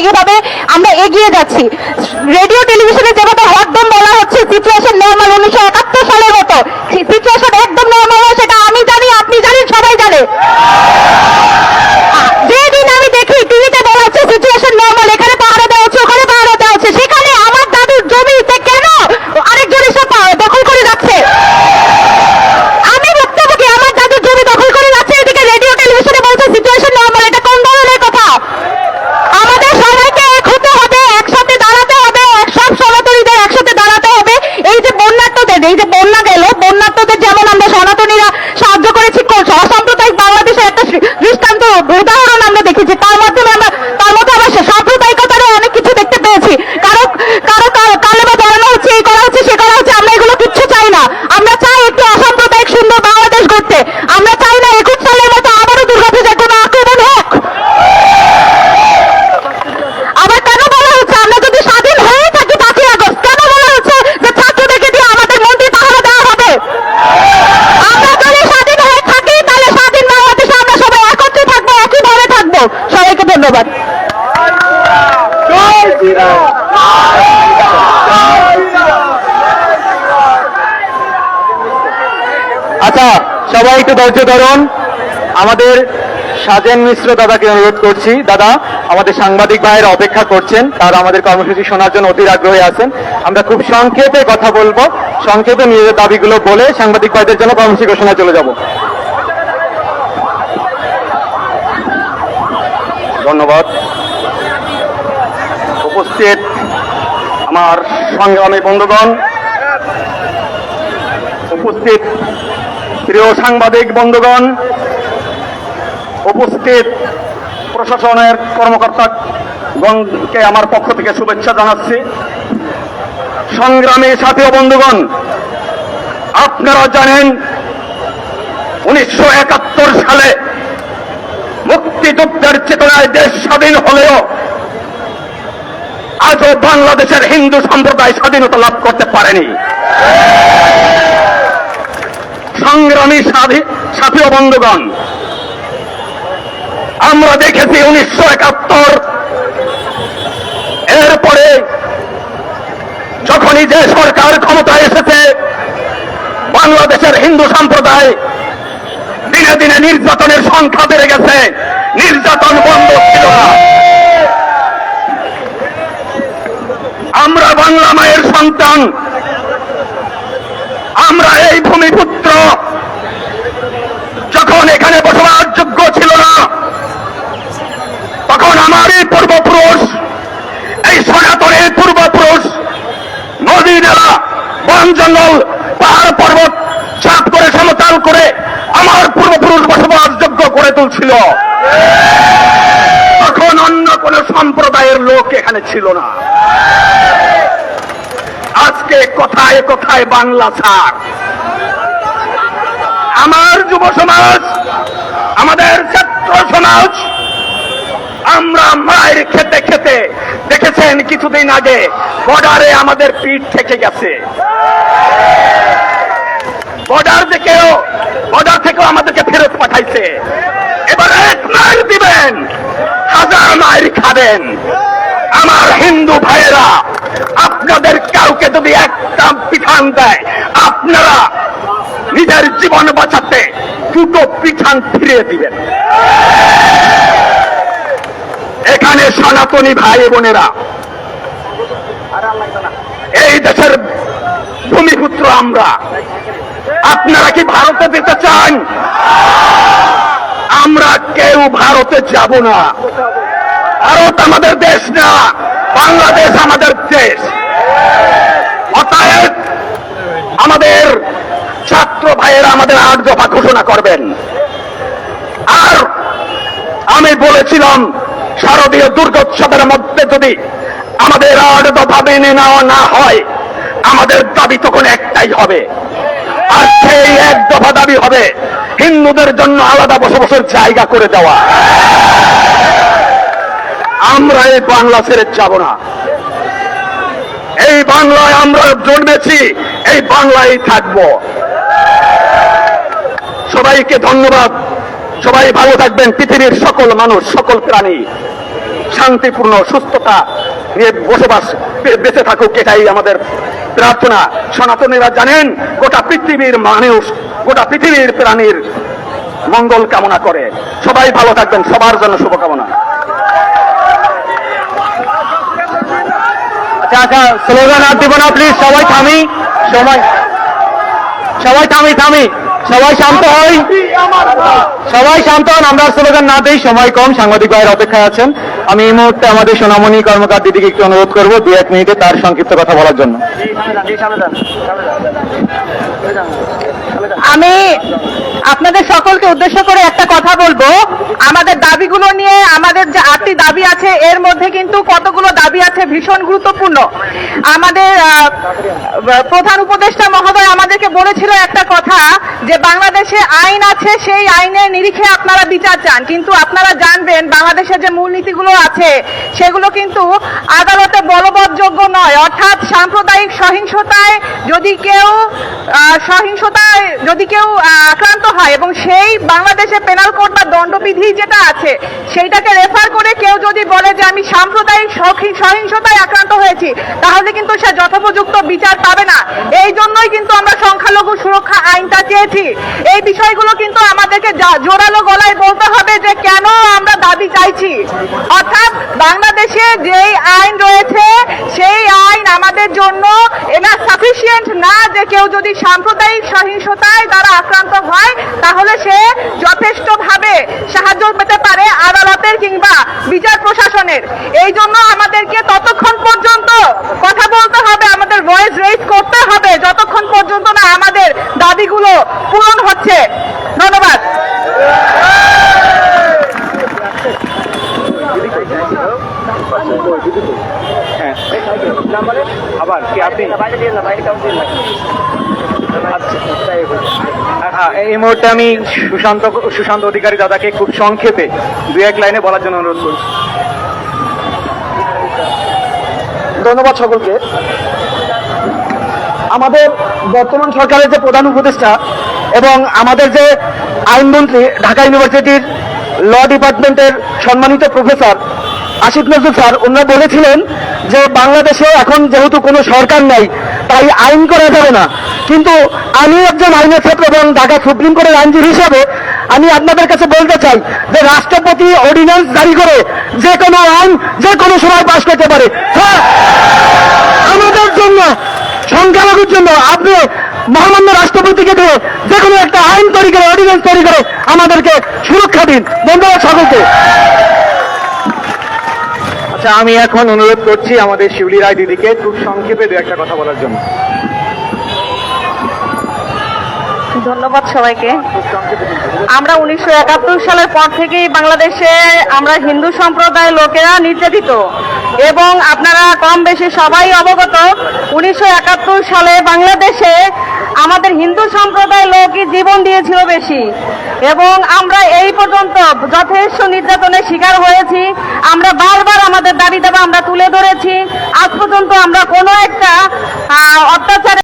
এইভাবে আমরা এগিয়ে যাচ্ছি। রেডিও, টেলিভিশনে যেভাবে একদম বলা হচ্ছে সিচুয়েশন নর্মাল উনিশশো একাত্তর সালের মতো। সিচুয়েশন একদম নর্মাল সেটা আমি জানি, আপনি জানেন, সবাই জানে যেদিন আমি দেখি টিভিতে বলা হচ্ছে সিচুয়েশন নর্মাল এখানে পাহারা দেওয়া হচ্ছে ওখানে পাহারা দেওয়া হচ্ছে সেখানে আমার দাদুর জমিতে কেন আরেকজন এসে পা- দখল করে যাচ্ছে আমি ভুক্তভোগী আমার দাদুর জমি দখল করে যাচ্ছে এদিকে রেডিও টেলিভিশনে বলছে সিচুয়েশন নর্মাল এটা কোন ধরনের কথা আমাদের সবাইকে এক হতে হবে একসাথে দাঁড়াতে হবে এক সব সনাতনীদের একসাথে দাঁড়াতে হবে এই যে বন্যার্থদের এই যে বন্যা গেল বন্যার্থদের যেমন আমরা সনাতনীরা সাহায্য করেছি কো- অসাম্প্রদায়িক বাংলাদেশের একটা সৃ- দৃষ্টান্ত উদাহরণ আমরা দেখেছি তার মাধ্যমে আমরা তার মধ্যে আবার সে সাম্প্রদায়িকতারও অনেক কিছু দেখতে পেয়েছি কারও কারও কারো- কালে বা ধরানো হচ্ছে এই করা হচ্ছে সে করা হচ্ছে আমরা এগুলো কিচ্ছু চাই না আমরা চাই একটি অসাম্প্রদায়িক সুন্দর বাংলাদেশ গড়তে আমরা চাই না একুশ সালের মতো আবারও দুর্গাপূজার কোনো আক্রমণ হোক আবার কেন বলা হচ্ছে আমরা যদি স্বাধীন হয়ে থাকি পাঁচই আগস্ট কেন বলা হচ্ছে যে ছাত্রদেরকে দিয়ে আমাদের মন্দির পাহারা দেওয়া হবে আমরা যদি স্বাধীন হয়ে থাকি তাহলে স্বাধীন বাংলাদেশে আমরা সবাই একত্রে থাকব একইভাবে থাকব সবাইকে ধন্যবাদ আচ্ছা সবাই একটু ধৈর্য ধরুন। আমাদের সাজেন মিশ্র দাদাকে অনুরোধ করছি। দাদা, আমাদের সাংবাদিক ভাইয়ের অপেক্ষা করছেন, তারা আমাদের কর্মসূচি শোনার জন্য অধীর আগ্রহী আছেন। আমরা খুব সংক্ষেপে কথা বলব। সংক্ষেপে নিজেদের দাবিগুলো বলে সাংবাদিক ভাইদের জন্য কর্মসূচি ঘোষণা চলে যাব। ধন্যবাদ। উপস্থিত আমার সংগ্রামী বন্ধুগণ, উপস্থিত প্রিয় সাংবাদিক, বন্ধুগণ, উপস্থিত প্রশাসনের কর্মকর্তাগণকে আমার পক্ষ থেকে শুভেচ্ছা জানাচ্ছি। সংগ্রামী সাথী বন্ধুগণ, আপনারা জানেন উনিশশো একাত্তর সালে মুক্তিযুদ্ধের চেতনায় দেশ স্বাধীন হলেও আজও বাংলাদেশের হিন্দু সম্প্রদায় স্বাধীনতা লাভ করতে পারেনি। সংগ্রামী সাথী সাথী বন্ধুগণ, আমরা দেখেছি উনিশশো একাত্তর। এরপরে যখনই যে সরকার ক্ষমতায় এসেছে, বাংলাদেশের হিন্দু সম্প্রদায় দিনে দিনে নির্যাতনের সংখ্যা বেড়ে গেছে। নির্যাতন বন্ধ ছিল না। আমরা বাংলা মায়ের সন্তান আমরা এই ভূমিপুত্র। যখন এখানে বসবাস যোগ্য ছিল না, তখন আমার এই পূর্বপুরুষ, এই সনাতনের পূর্বপুরুষ, নদী নালা, বন জঙ্গল, পাহাড় পর্বত চাপ করে সমতল করে আমার পূর্বপুরুষ বসবাস যোগ্য করে তুলছিল। তখন অন্য কোন সম্প্রদায়ের লোক এখানে ছিল না। আজকে কোথায় কোথায় বাংলা ছাড়? আমার যুব সমাজ, আমাদের ছাত্র সমাজ, আমরা মায়ের খেতে খেতে দেখেছেন কিছুদিন আগে, বর্ডারে আমাদের পিঠ থেকে গেছে। বর্ডার থেকেও বর্ডার থেকেও আমাদেরকে ফেরত পাঠাইছে। এবার এক মায়ের দিবেন, হাজার মায়ের খাবেন। আমার হিন্দু ভাইয়েরা, আপনাদের কাউকে যদি একটা পিঠান দেয়, আপনারা নিজের জীবন বাঁচাতে দুটো পিঠান ফিরিয়ে দিবেন। এখানে সনাতনী ভাই বোনেরা, এই দেশের ভূমিপুত্র আমরা, আপনারা কি ভারতে যেতে চান? আমরা কেউ ভারতে যাব না। ভারত আমাদের দেশ না, বাংলাদেশ আমাদের দেশ। অতএব আমাদের ছাত্র ভাইয়েরা আমাদের আট দফা ঘোষণা করবেন। আর আমি বলেছিলাম, শারদীয় দুর্গোৎসবের মধ্যে যদি আমাদের আট দফা মেনে নেওয়া না হয়, আমাদের দাবি তখন একটাই হবে। আর সেই এক দফা দাবি হবে হিন্দুদের জন্য আলাদা বসবাসের জায়গা করে দেওয়া। আমরা এই বাংলা ছেড়ে যাব না। এই বাংলায় আমরা জন্মেছি, এই বাংলায় থাকব। সবাইকে ধন্যবাদ। সবাই ভালো থাকবেন, পৃথিবীর সকল মানুষ, সকল প্রাণী। শান্তিপূর্ণ, সুস্থতা নিয়ে বসবাস বেঁচে থাকুক, এটাই আমাদের প্রার্থনা। সনাতনীরা জানেন, গোটা পৃথিবীর মানুষ, গোটা পৃথিবীর প্রাণীর মঙ্গল কামনা করে। সবাই ভালো থাকবেন, সবার জন্য শুভকামনা। আচ্ছা স্লোগান আর দিব না প্লিজ সবাই থামি সময় সবাই থামি থামি, সবাই শান্ত হই। সবাই শান্ত হন, আমরা স্লোগান না দেই, সময় কম, সাংবাদিক ভাইয়ের অপেক্ষায় আছেন। আমি এই মুহূর্তে আমাদের সোনামণি কর্মকার দিদিকে একটু অনুরোধ করব, দু এক মিনিটে তার সংক্ষিপ্ত কথা বলার জন্য। আমি আপনাদের সকলকে উদ্দেশ্য করে একটা কথা বলব। আমাদের দাবিগুলো নিয়ে আমাদের যে আটটি দাবি আছে, এর মধ্যে কিন্তু কতগুলো দাবি আছে ভীষণ গুরুত্বপূর্ণ। আমাদের প্রধান উপদেষ্টা মহোদয় আমাদেরকে বলেছিল একটা কথা, যে বাংলাদেশে আইন আছে, সেই আইনের নিরিখে আপনারা বিচার চান। কিন্তু আপনারা জানবেন, বাংলাদেশের যে মূলনীতিগুলো আছে, সেগুলো কিন্তু আদালতে বলবৎযোগ্য নয়। অর্থাৎ সাম্প্রদায়িক সহিংসতায় যদি কেউ সহিংসতায় যদি কেউ আক্রান্ত হয় এবং সেই বাংলাদেশে পেনাল কোড বা দণ্ডবিধি যেটা আছে, সেইটাকে রেফার করে কেউ যদি বলে যে আমি সাম্প্রদায়িক সহি- সহিংসতায় আক্রান্ত হয়েছি, তাহলে কিন্তু সে যথোপযুক্ত বিচার পাবে না। এই জন্যই কিন্তু আমরা সংখ্যালঘু সুরক্ষা আইনটা চেয়েছি। এই বিষয়গুলো কিন্তু আমাদেরকে জোরালো গলায় বলতে হবে যে কেন আমরা দাবি চাইছি। বাংলাদেশে যেই আইন রয়েছে, সেই আইন আমাদের জন্য এনা সাফিসিয়েন্ট না যে কেউ যদি সাম্প্রদায়িক সহিংসতায় দ্বারা আক্রান্ত হয়, তাহলে সে যথেষ্টভাবে সাহায্য পেতে পারে আদালতের কিংবা বিচার প্রশাসনের। এই জন্য আমাদেরকে ততক্ষণ পর্যন্ত কথা বলতে হবে, আমাদের ভয়েস রেজ করতে হবে, যতক্ষণ পর্যন্ত না আমাদের দাবিগুলো পূরণ হচ্ছে ধন্যবাদ আচ্ছা, এই মুহূর্তে আমি সুশান্ত সুশান্ত অধিকারী দাদাকে খুব সংক্ষেপে দু এক লাইনে বলার জন্য অনুরোধ করছি। ধন্যবাদ সকলকে। আমাদের বর্তমান সরকারের যে প্রধান উপদেষ্টা এবং আমাদের যে আইনমন্ত্রী ঢাকা ইউনিভার্সিটির ল ডিপার্টমেন্টের সম্মানিত প্রফেসর আশিক নজরুল স্যার ওনারা বলেছিলেন যে বাংলাদেশে এখন যেহেতু কোনো সরকার নাই, তাই আইন করা যাবে না। কিন্তু আমি একজন আইনের ছাত্র এবং ঢাকা সুপ্রিম কোর্টের আইনজীবী হিসাবে আমি আপনাদের কাছে বলতে চাই যে রাষ্ট্রপতি অর্ডিন্যান্স জারি করে যে কোনো আইন যে কোনো সময় পাশ করতে পারে। হ্যাঁ আমাদের জন্য, সংখ্যালঘুর জন্য আপনি মহামান্য রাষ্ট্রপতিকে দিয়ে যে কোনো একটা আইন তৈরি করে অর্ডিন্যান্স তৈরি করে আমাদেরকে সুরক্ষা দিন। ধন্যবাদ সকলকে। আচ্ছা আমি এখন অনুরোধ করছি আমাদের শিউলি রায় দিদিকে খুব সংক্ষেপে দু একটা কথা বলার জন্য। ধন্যবাদ সবাইকে। আমরা উনিশশো একাত্তর সালের পর থেকেই বাংলাদেশে আমরা হিন্দু সম্প্রদায়ের লোকেরা নির্যাতিত। এবং আপনারা কম বেশি সবাই অবগত, উনিশশো একাত্তর সালে বাংলাদেশে আমাদের হিন্দু সম্প্রদায়ের লোকই জীবন দিয়েছিল বেশি। এবং আমরা এই পর্যন্ত যথেষ্ট নির্যাতনের শিকার হয়েছি। আমরা বারবার আমাদের দাবি দাবা আমরা তুলে ধরেছি। আজ পর্যন্ত আমরা কোনো একটা অত্যাচারে